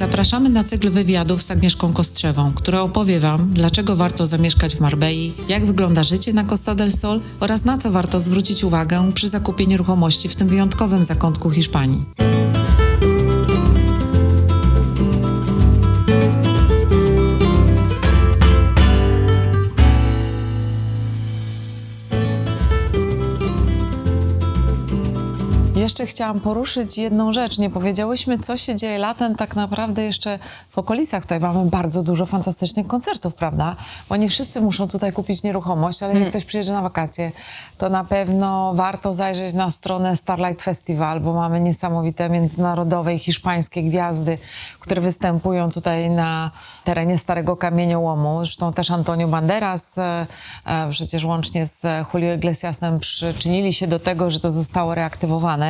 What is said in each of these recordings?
Zapraszamy na cykl wywiadów z Agnieszką Kostrzewą, która opowie Wam, dlaczego warto zamieszkać w Marbei, jak wygląda życie na Costa del Sol oraz na co warto zwrócić uwagę przy zakupie nieruchomości w tym wyjątkowym zakątku Hiszpanii. Jeszcze chciałam poruszyć jedną rzecz. Nie powiedziałyśmy, co się dzieje latem tak naprawdę jeszcze w okolicach. Tutaj mamy bardzo dużo fantastycznych koncertów, prawda? Bo nie wszyscy muszą tutaj kupić nieruchomość, ale jak ktoś przyjedzie na wakacje, to na pewno warto zajrzeć na stronę Starlight Festival, bo mamy niesamowite międzynarodowe i hiszpańskie gwiazdy, które występują tutaj na terenie Starego Kamieniołomu. Zresztą też Antonio Banderas, e, e, przecież łącznie z Julio Iglesiasem przyczynili się do tego, że to zostało reaktywowane.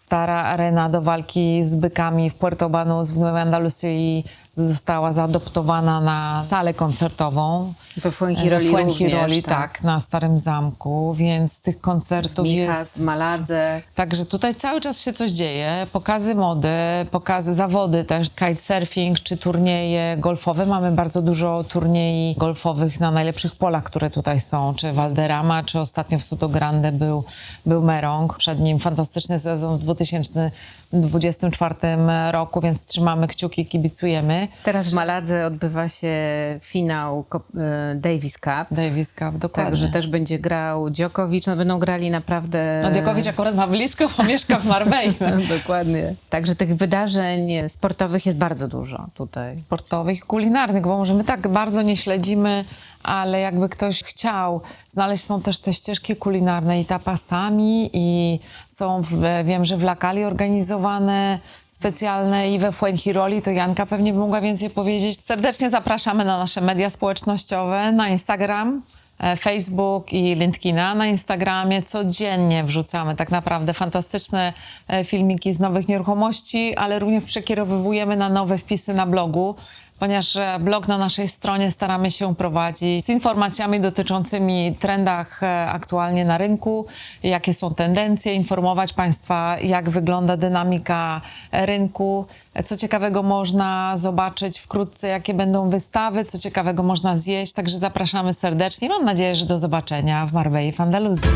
Stara arena do walki z bykami w Puerto Banús w Nowej Andaluzji została zaadoptowana na salę koncertową. We Fuengiroli W również, tak. tak. na Starym Zamku, więc tych koncertów jest... Michas, Maladze. Także tutaj cały czas się coś dzieje. Pokazy mody, pokazy zawody też, kitesurfing czy turnieje golfowe. Mamy bardzo dużo turniej golfowych na najlepszych polach, które tutaj są. Czy Valderrama, czy ostatnio w Soto Grande był, był Merong. Przed nim fantastyczny sezon w 2024 roku, więc trzymamy kciuki, kibicujemy. Teraz w Maladze odbywa się finał e, Davis Cup. Davis Cup, dokładnie. Także też będzie grał Dziokowicz. No będą grali naprawdę... No Dziokowicz akurat ma blisko, bo mieszka w Marbei. Dokładnie. Także tych wydarzeń sportowych jest bardzo dużo tutaj. sportowych i kulinarnych, bo może my tak bardzo nie śledzimy, ale jakby ktoś chciał znaleźć, są też te ścieżki kulinarne i tapasami i są, w, wiem, że w Lakali organizowane specjalne i we Fuenchiroli, to Janka pewnie by mogła więcej powiedzieć. Serdecznie zapraszamy na nasze media społecznościowe, na Instagram, e, Facebook i LinkedIna. Na Instagramie codziennie wrzucamy tak naprawdę fantastyczne e, filmiki z nowych nieruchomości, ale również przekierowujemy na nowe wpisy na blogu, ponieważ e, blog na naszej stronie staramy się prowadzić z informacjami dotyczącymi trendach e, aktualnie na rynku, jakie są tendencje, informować Państwa, jak wygląda dynamika e, rynku. Co ciekawego można zobaczyć wkrótce, jakie będą wystawy, co ciekawego można zjeść. Także zapraszamy serdecznie. Mam nadzieję, że do zobaczenia w Marbei w Andaluzji.